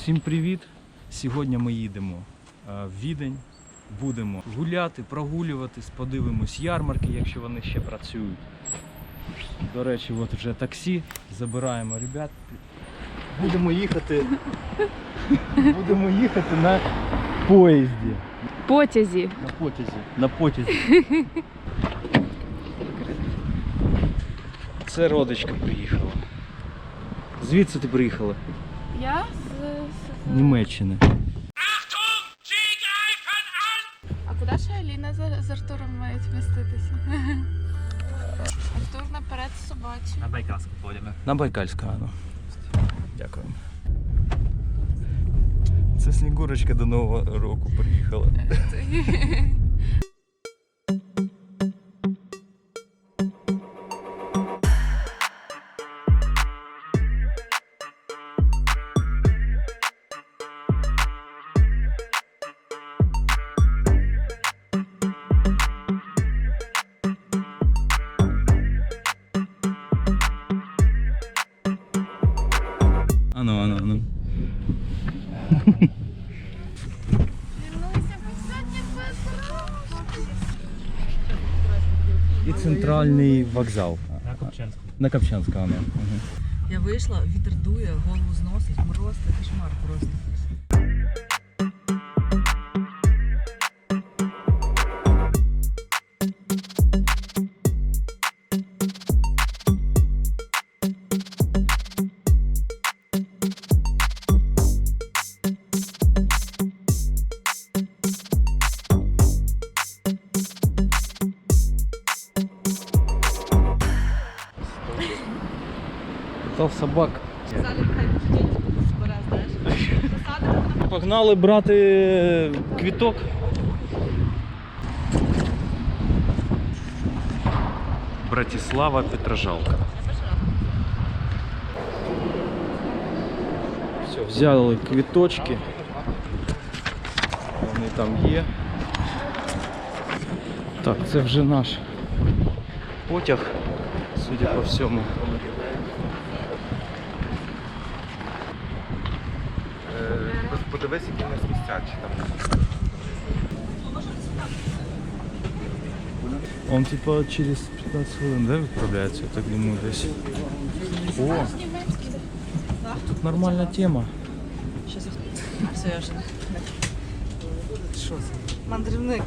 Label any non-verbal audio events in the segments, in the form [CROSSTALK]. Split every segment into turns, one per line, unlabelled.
Усім привіт! Сьогодні ми їдемо е, в Відень. Будемо гуляти, прогулюватись, подивимось ярмарки, якщо вони ще працюють. До речі, от вже таксі, забираємо ребят. Будемо їхати. Будемо їхати на поїзді.
Потязі.
На потязі. На потязі. Це родичка приїхала. Звідси ти приїхала?
Я.
Німеччини.
А куди ще Аліна з, з Артуром мають вміститися? [LAUGHS] Артур наперед собачий.
На Байкальську поїдемо.
На Байкальську, ну. Дякую. Це Снігурочка до Нового року приїхала. [LAUGHS] вокзал.
На Копченську.
На Копчанську, ану. Угу.
Я вийшла, вітер дує, голову зносить, мороз, це кошмар просто.
Погнали брати квіток. Братислава Петрожалка. Все, взяли квіточки. Вони там є. Так, це вже наш потяг, судя по всьому.
Подивись, які у нас місця, чи там.
Он типа через 15 хвилин, да, відправляється, я так думаю, десь. О! Тут нормальна тема.
Все, я вже. Що це? Мандрівник.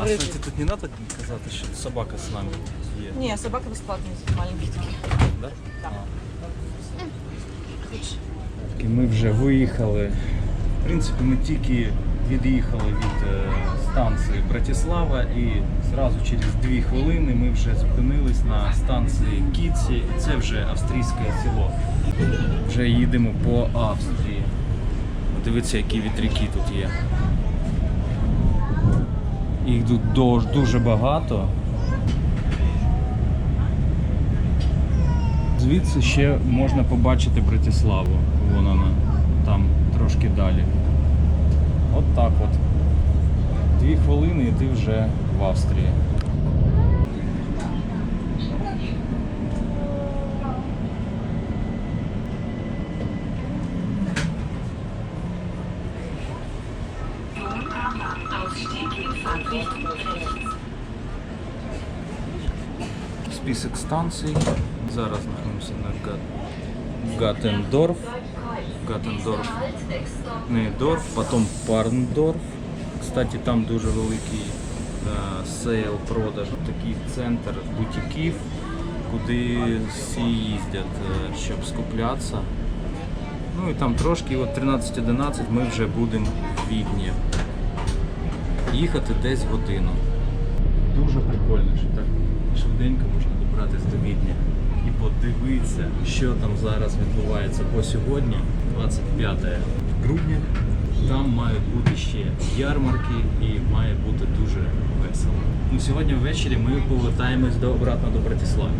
А кстати, тут не треба казати, що собака з нами є.
Ні, собаки безплатні, маленькі такі.
Да?
Так.
Ми вже виїхали. Принципі, ми тільки від'їхали від е, станції Братислава і зразу через дві хвилини ми вже зупинились на станції Кіці. І це вже австрійське село. Вже їдемо по Австрії. Дивіться, які вітряки тут є. Їх тут дуже багато. Звідси ще можна побачити Братиславу. Вон вона, там трошки далі. От так от. Дві хвилини і ти вже в Австрії. Список станцій. Зараз знаходимося на Гат... Гаттендорф. Гаттендорф. Не Дорф, потім Парндорф. Кстати, там дуже великий е, сейл продаж. Такий центр бутиків, куди всі їздять, е, щоб скуплятися. Ну і там трошки, от 13-11 ми вже будемо в Відні. Їхати десь годину. Дуже прикольно, що так швиденько можна добратися до Відня і подивитися, що там зараз відбувається. Бо сьогодні, 25 грудня, там мають бути ще ярмарки і має бути дуже весело. Ну, сьогодні ввечері ми повертаємось до обратно до Братислави.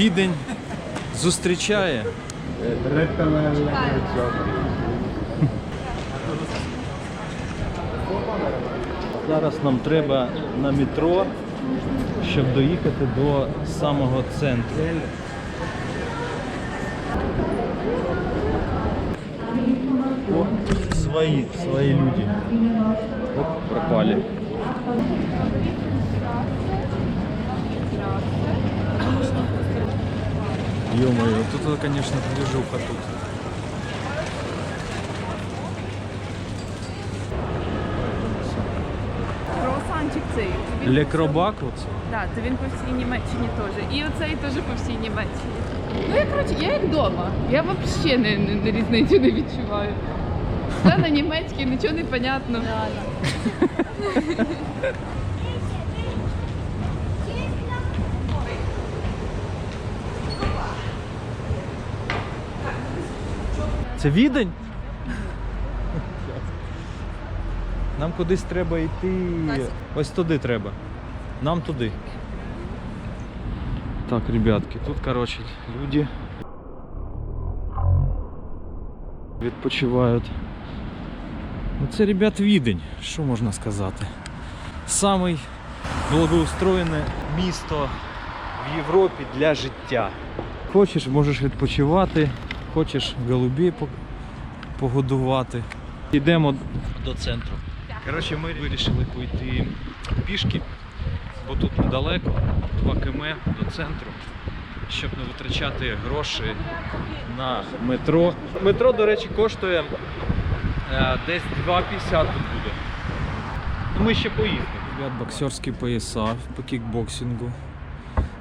Відень зустрічає. Зараз нам треба на метро, щоб доїхати до самого центру. О, свои, свои люди. Оп, пропали. Ё-моё, тут, конечно, движуха тут.
Круасанчик цей. Він
Лекробак оце?
Да, то він по всій Німеччині теж. І оцей теж по всій Німеччині. Ну я коротше, я як вдома. Я взагалі не, не, не різницю не відчуваю. Все на німецькій, нічого не понятно. [LAUGHS]
Це відень? Нам кудись треба йти. Ось туди треба. Нам туди. Так, ребятки, тут, коротше, люди відпочивають. Ну це, ребят, відень, що можна сказати. Самий благоустроєне місто в Європі для життя. Хочеш, можеш відпочивати, хочеш голубей погодувати. Йдемо до центру. Коротше, ми вирішили пойти пішки, бо тут недалеко, 2 км до центру, щоб не витрачати гроші на метро. Метро, до речі, коштує е, десь 2,50 тут буде. Ми ще поїздимо. Боксерські пояса по кікбоксингу.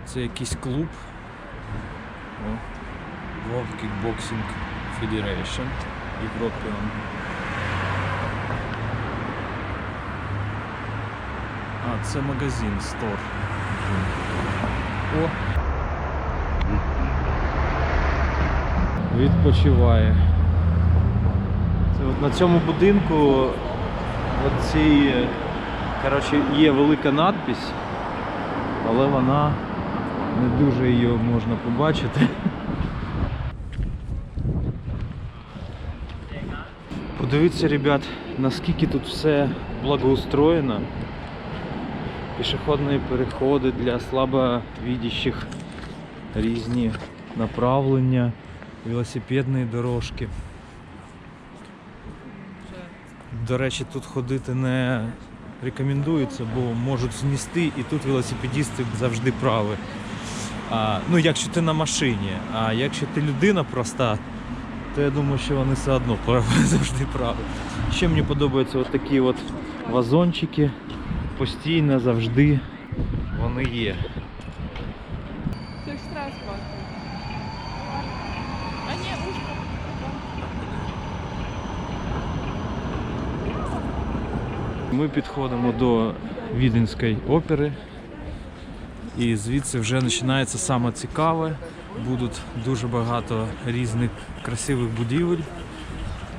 Це якийсь клуб. World Kickboxing Federation European. А, це магазин, стор. О! Відпочиває. Це от на цьому будинку оці, коротше, є велика надпись, але вона не дуже її можна побачити. Подивіться, ребят, наскільки тут все благоустроєно. Пішохідні переходи для слабовідящих, різні направлення, велосипедні дорожки. До речі, тут ходити не рекомендується, бо можуть знести і тут велосипедісти завжди праві. А, ну, якщо ти на машині, а якщо ти людина проста, то я думаю, що вони все одно [LAUGHS] завжди праві. Ще мені подобаються от такі от вазончики. Постійно, завжди вони є.
Це ж. А ні, ушко.
Ми підходимо до Віденської опери. І звідси вже починається саме цікаве. Будуть дуже багато різних красивих будівель.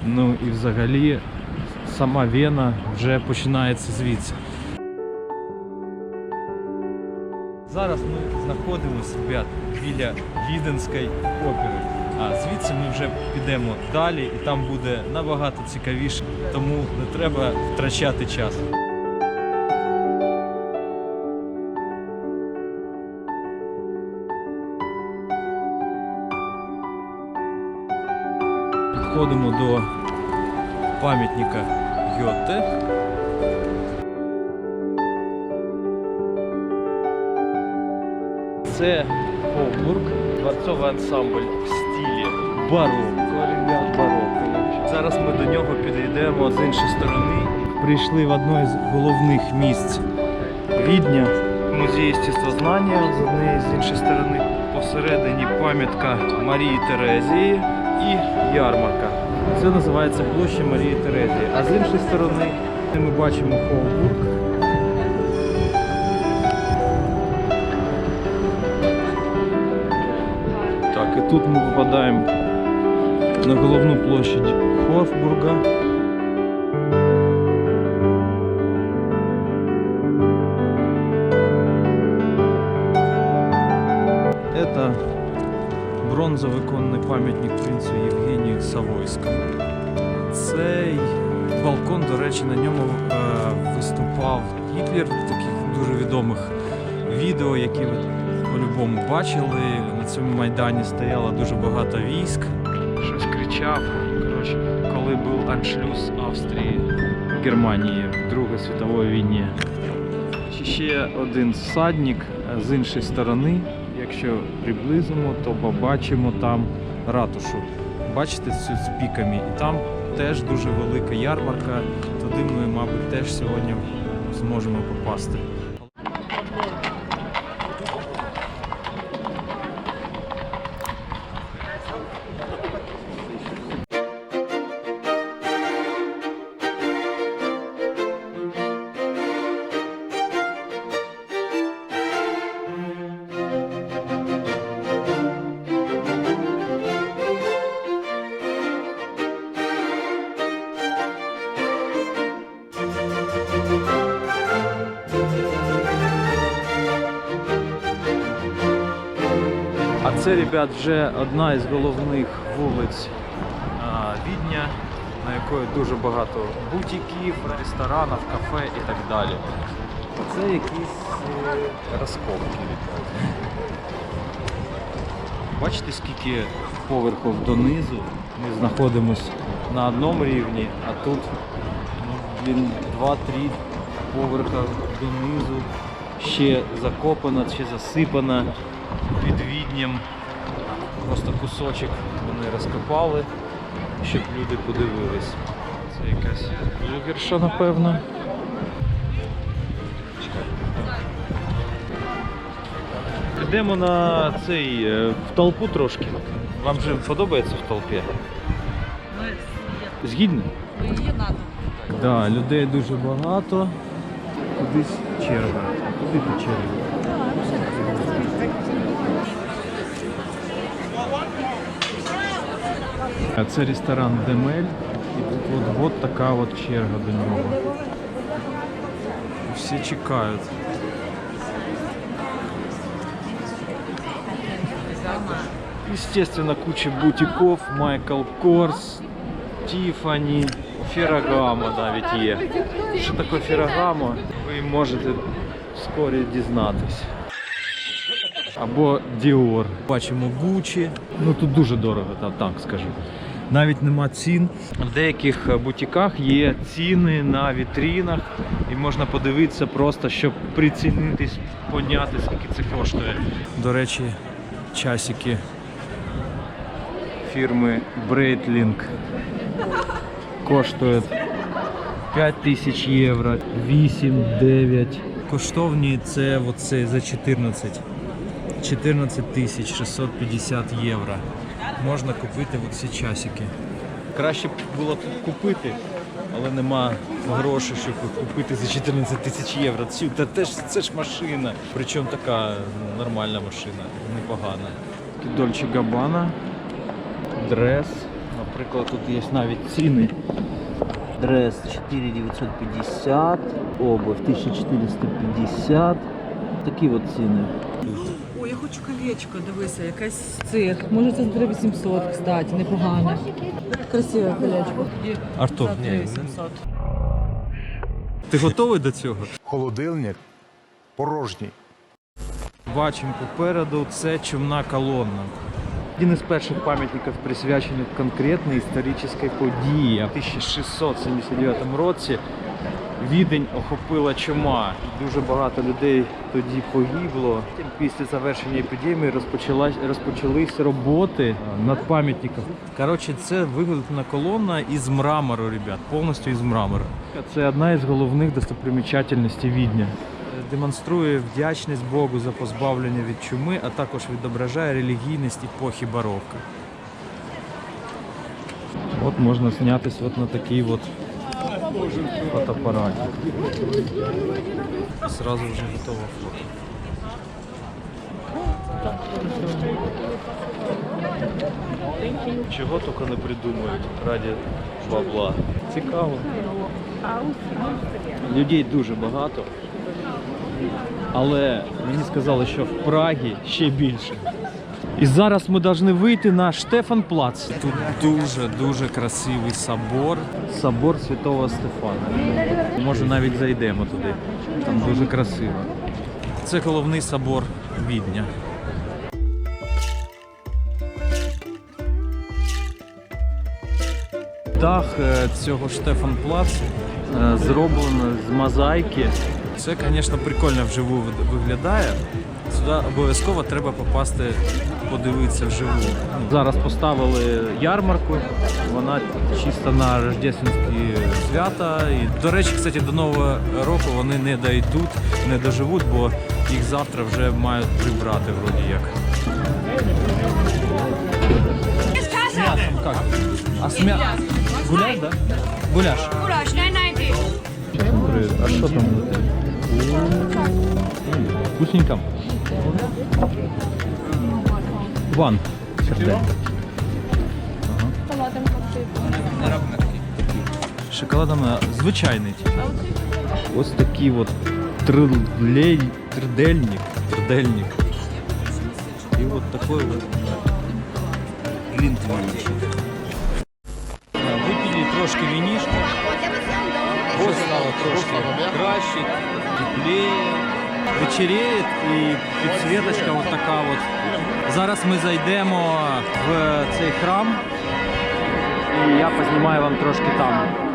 Ну і взагалі сама Вена вже починається звідси. Зараз ми знаходимося ребят, біля Віденської опери. А звідси ми вже підемо далі і там буде набагато цікавіше, тому не треба втрачати час. Підходимо до пам'ятника Гьоте. Це Ховбург, дворцовий ансамбль в стилі барокко, ребят, барокко. Зараз ми до нього підійдемо з іншої сторони. Прийшли в одне з головних місць Відня, музей естествознання з однієї з іншої сторони. Посередині пам'ятка Марії Терезії і ярмарка. Це називається площа Марії Терезії. А з іншої сторони ми бачимо Ховбург. Так, і тут ми попадаємо на головну площадь Хофбурга. Это бронзовиконний пам'ятник принцу Євгенію Савойському. Цей балкон, до речі, на ньому е, виступав Гітлер в таких дуже відомих відео, які ви по-любому бачили. На цьому майдані стояло дуже багато військ. Щось кричав. Коротше, коли був аншлюз Австрії Германії в Другій світовій війні. Ще один всадник е, з іншої сторони. Якщо приблизимо, то побачимо там ратушу. Бачите цю з піками? І там теж дуже велика ярмарка. Туди ми, мабуть, теж сьогодні зможемо попасти. Це, ребят, вже одна із головних вулиць а, Відня, на якої дуже багато бутіків, ресторанів, кафе і так далі. Це якісь е, розкопки. Бачите, скільки поверхів донизу. Ми знаходимося на одному рівні, а тут ну, блін, 2-3 поверха донизу. Ще закопано, ще засипано під відням. Просто кусочок вони розкопали, щоб люди подивились. Це якась блогерша, напевно. Йдемо на цей е, в толпу трошки. Вам же подобається в толпі? Згідні?
Є надо.
Да, людей дуже багато. Кудись черга. Куди ти черга? Це ресторан Демель. І тут от, от така от черга до нього. Всі чекають. Естественно, куча бутиков, Майкл Корс, Тіфані, Феррагамо навіть є. Що таке Феррагамо, ви можете вскорі дізнатись. Або Dior. Бачимо Gucci. Ну тут дуже дорого, та- так скажу. Навіть нема цін. В деяких е, бутіках є ціни на вітрінах, і можна подивитися просто, щоб прицінитись, поняти, скільки це коштує. До речі, часики фірми Breitling коштують 5 тисяч євро, 8, 9. Коштовні це оце за 14. 14 тисяч 650 євро. Можна купити оці часики. Краще б було купити, але нема грошей, щоб купити за 14 тисяч євро. Цю, та теж, це ж машина. Причому така нормальна машина, непогана. Дольче Габана, дрес. Наприклад, тут є навіть ціни.
Дресс 4950, обувь 1450. Такі от ціни.
Колечко, дивися, якась цих. Може це за 3800, кстати, непогано. Красиве колечко.
Артур,
За 3800.
ти готовий до цього?
холодильник порожній.
Бачимо попереду це чумна колонна. Один із перших пам'ятників присвячений конкретній історичній події. У 1679 році Відень охопила чума. Дуже багато людей тоді погибло. Після завершення епідемії розпочались роботи над пам'ятником. Коротше, це виготовлена колона із мрамору, ребят, повністю із мрамору. Це одна із головних достопримічательностей Відня. Демонструє вдячність Богу за позбавлення від чуми, а також відображає релігійність епохи барокко. От можна знятися от на такий от фотоапараті. Сразу вже готове фото. Чого тільки не придумають раді бабла. Цікаво. Людей дуже багато. Але мені сказали, що в Прагі ще більше. І зараз ми повинні вийти на Штефанплац. Тут дуже-дуже красивий собор. Собор Святого Стефана. Може навіть зайдемо туди. Там дуже красиво. Це головний собор Відня. Дах е, цього Штефанплац е, зроблено з мозаїки. Це, звісно, прикольно вживу виглядає. Сюди обов'язково треба попасти, подивитися вживу. Зараз поставили ярмарку, вона чисто на рождественські свята. І, до речі, кстати, до Нового року вони не дійдуть, не доживуть, бо їх завтра вже мають прибрати вроді як. С мясом как? А с мя... Гуляш, да? Гуляш.
Гуляш, 990.
Привет. А что там внутри? Вкусненько. Ван. Шоколадом а, звичайний. Ось такий от трилей, тридельник. Тридельник. І от такой от глінтвейнчик. Випили трошки вінішку. Ось стало трошки краще, теплее, вечеріє і підсвіточка от така от. Зараз ми зайдемо в цей храм і я познімаю вам трошки там.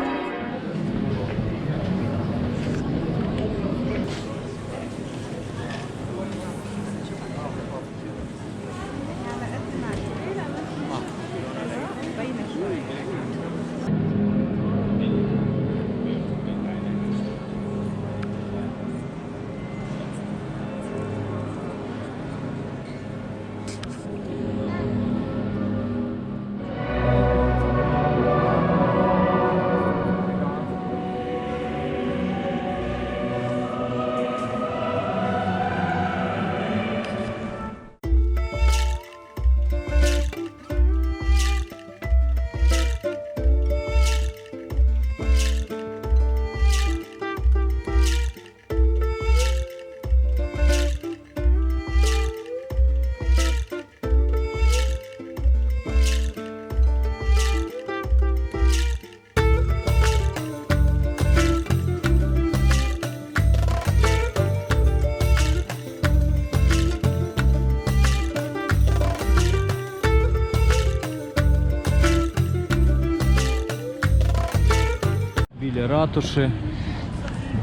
Ратуші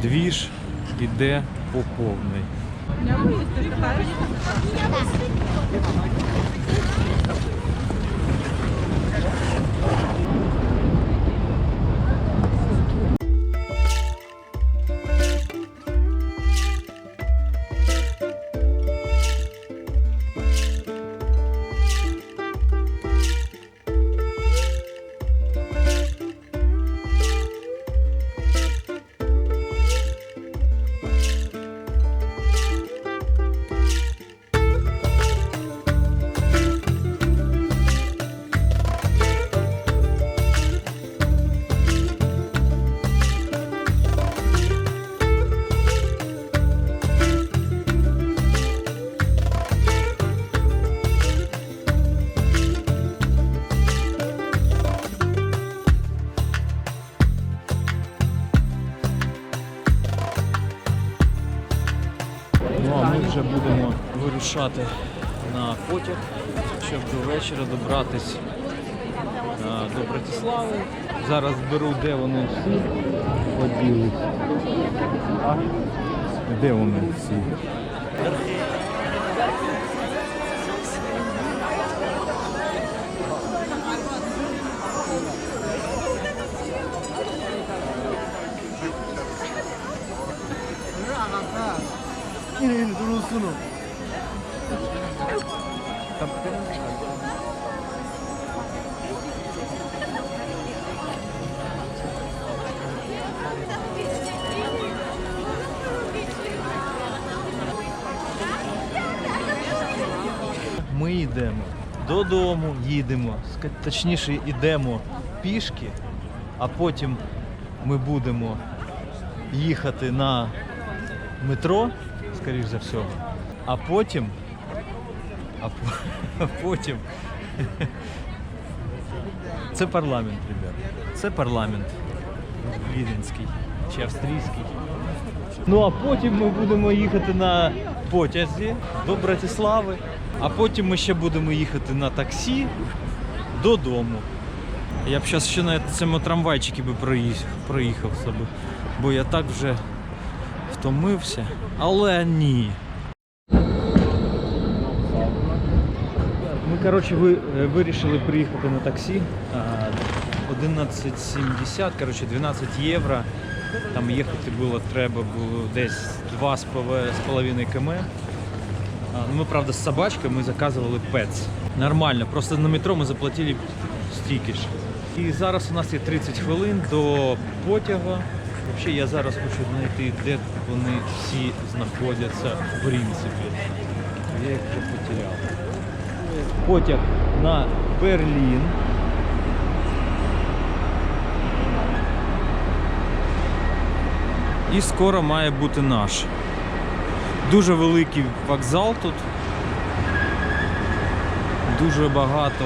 двіж іде по повний. Вирушати на потяг, щоб до вечора добратись а, до Братислави. Зараз беру, де вони всі поділись. Де вони всі? Ми йдемо додому, їдемо, точніше йдемо пішки, а потім ми будемо їхати на метро, скоріш за все, а потім а [LAUGHS] потім. [LAUGHS] Це парламент, ребят. Це парламент віденський чи австрійський. Ну а потім ми будемо їхати на потязі до Братислави, а потім ми ще будемо їхати на таксі додому. Я б зараз ще на цьому трамвайчику би проїхав, проїхав собі, бо я так вже втомився. Але ні. Ми, коротше, ви, е, вирішили приїхати на таксі. 11,70, коротше, 12 євро. Там їхати було треба було десь 2,5 км. А, ну, Ми, правда, з собачкою ми заказували пец. Нормально, просто на метро ми заплатили стільки ж. І зараз у нас є 30 хвилин до потяга. Взагалі я зараз хочу знайти, де вони всі знаходяться в принципі. Я їх вже потеряв. Потяг на Берлін. І скоро має бути наш. Дуже великий вокзал тут. Дуже багато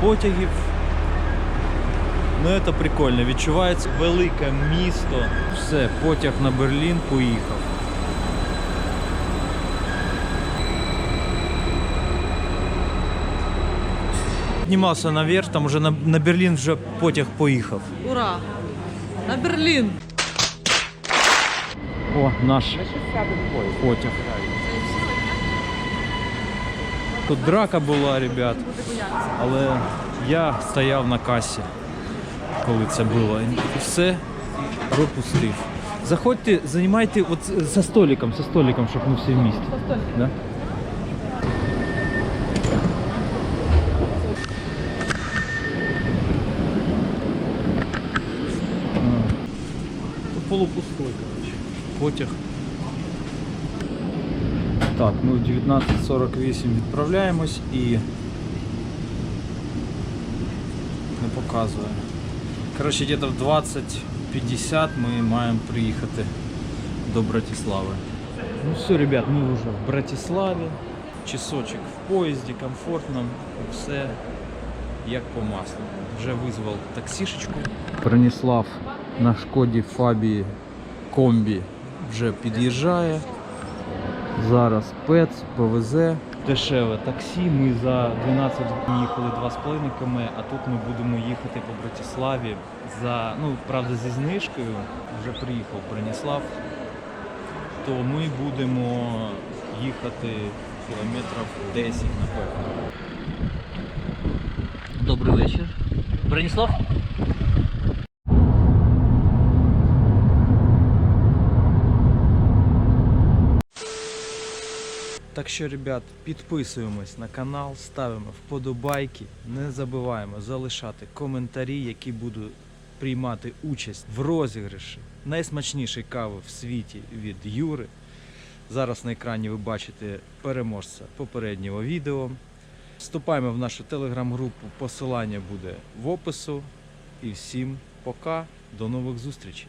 потягів. Ну це прикольно. Відчувається велике місто. Все, потяг на Берлін поїхав. Піднімався наверх, там вже на, на Берлін вже потяг поїхав.
Ура! На Берлін!
О, наш потяг. Тут драка була, ребят. Але я стояв на касі, коли це було. І все пропустив. Заходьте, займайте от за столиком, за столиком, щоб ми всі вместе. Да? А. Полупустой, короче. Потяг. Так, ми в 19.48 відправляємось і не показує. Коротше, десь в 20.50 ми маємо приїхати до Братислави. Ну все, ребят, ми вже в Братиславі. Часочок в поїзді, комфортно, все як по маслу. Вже визвав таксішечку. Бронислав на шкоді Фабії комбі вже під'їжджає. Зараз ПЕЦ, ПВЗ. Дешеве таксі. Ми за 12 днів їхали 2,5 км, а тут ми будемо їхати по Братиславі за, ну, правда, зі знижкою. Вже приїхав Броніслав. То ми будемо їхати кілометрів 10, напевно.
Добрий вечір. Броніслав?
Так що, ребят, підписуємось на канал, ставимо вподобайки, не забуваємо залишати коментарі, які будуть приймати участь в розіграші найсмачнішої кави в світі від Юри. Зараз на екрані ви бачите переможця попереднього відео. Вступаємо в нашу телеграм-групу, посилання буде в опису. І всім пока, до нових зустрічей!